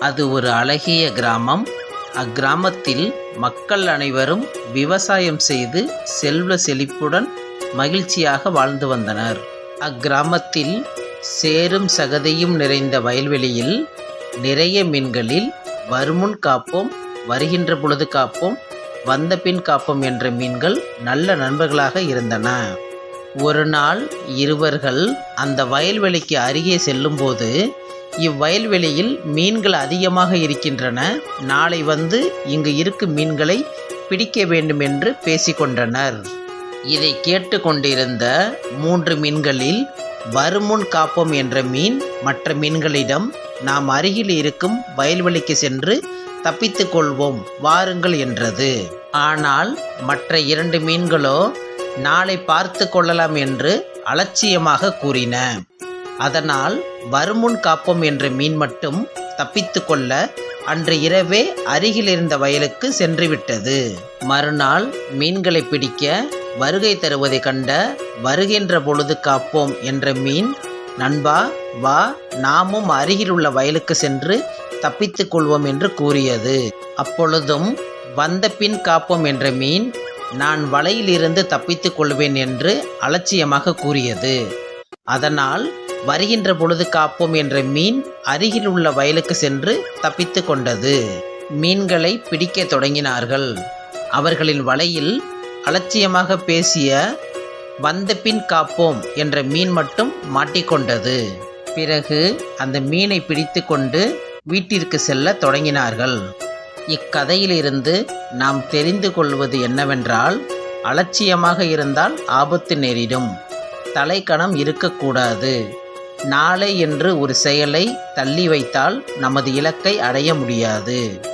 அது ஒரு அழகிய கிராமம். அக்கிராமத்தில் மக்கள் அனைவரும் விவசாயம் செய்து செல்வ செழிப்புடன் மகிழ்ச்சியாக வாழ்ந்து வந்தனர். அக்கிராமத்தில் சேரும் சகதியும் நிறைந்த வயல்வெளியில் நிறைய மீன்களில் வருமுன் காப்போம் வருகின்ற பொழுது காப்போம் வந்த பின் காப்போம் என்ற மீன்கள் நல்ல நண்பர்களாக இருந்தன. ஒரு நாள் இருவர்கள் அந்த வயல்வெளிக்கு அருகே செல்லும்போது இவ்வயல்வெளியில் மீன்கள் அதிகமாக இருக்கின்றன. நாளை வந்து இங்கு இருக்கும் மீன்களை பிடிக்க வேண்டும் என்று பேசிக்கொண்டனர். இதை கேட்டுக்கொண்டிருந்த மூன்று மீன்களில் வருமுன் காப்போம் என்ற மீன் மற்ற மீன்களிடம் நாம் அருகில் இருக்கும் வயல்வெளிக்கு சென்று தப்பித்து கொள்வோம் வாருங்கள் என்றது. ஆனால் மற்ற இரண்டு மீன்களோ நாளை பார்த்து கொள்ளலாம் என்று அலட்சியமாக கூறின. அதனால் வருமுன் காப்போம் என்ற மீன் மட்டும் தப்பித்து கொள்ள அன்று இரவே அருகில் இருந்த வயலுக்கு சென்றுவிட்டது. மறுநாள் மீன்களை பிடிக்க வருகை தருவதை கண்ட வருகின்ற பொழுது காப்போம் என்ற மீன் நண்பா வா நாமும் அருகில் உள்ள வயலுக்கு சென்று தப்பித்துக் கொள்வோம் என்று கூறியது. அப்பொழுதும் வந்த பின் காப்போம் என்ற மீன் நான் வலையிலிருந்து தப்பித்துக் கொள்வேன் என்று அலட்சியமாக கூறியது. அதனால் வருகின்ற பொழுது காப்போம் என்ற மீன் அருகில் உள்ள வயலுக்கு சென்று தப்பித்து கொண்டது. மீன்களை பிடிக்கத் தொடங்கினார்கள். அவர்களின் வலையில் அலட்சியமாக பேசிய வந்த பின் காப்போம் என்ற மீன் மட்டும் மாட்டிக்கொண்டது. பிறகு அந்த மீனை பிடித்து கொண்டு வீட்டிற்கு செல்ல தொடங்கினார்கள். இக்கதையிலிருந்து நாம் தெரிந்து கொள்வது என்னவென்றால் அலட்சியமாக இருந்தால் ஆபத்து நேரிடும். தலைக்கணம் இருக்கக்கூடாது. நாளை என்று ஒரு செயலை தள்ளி வைத்தால் நமது இலக்கை அடைய முடியாது.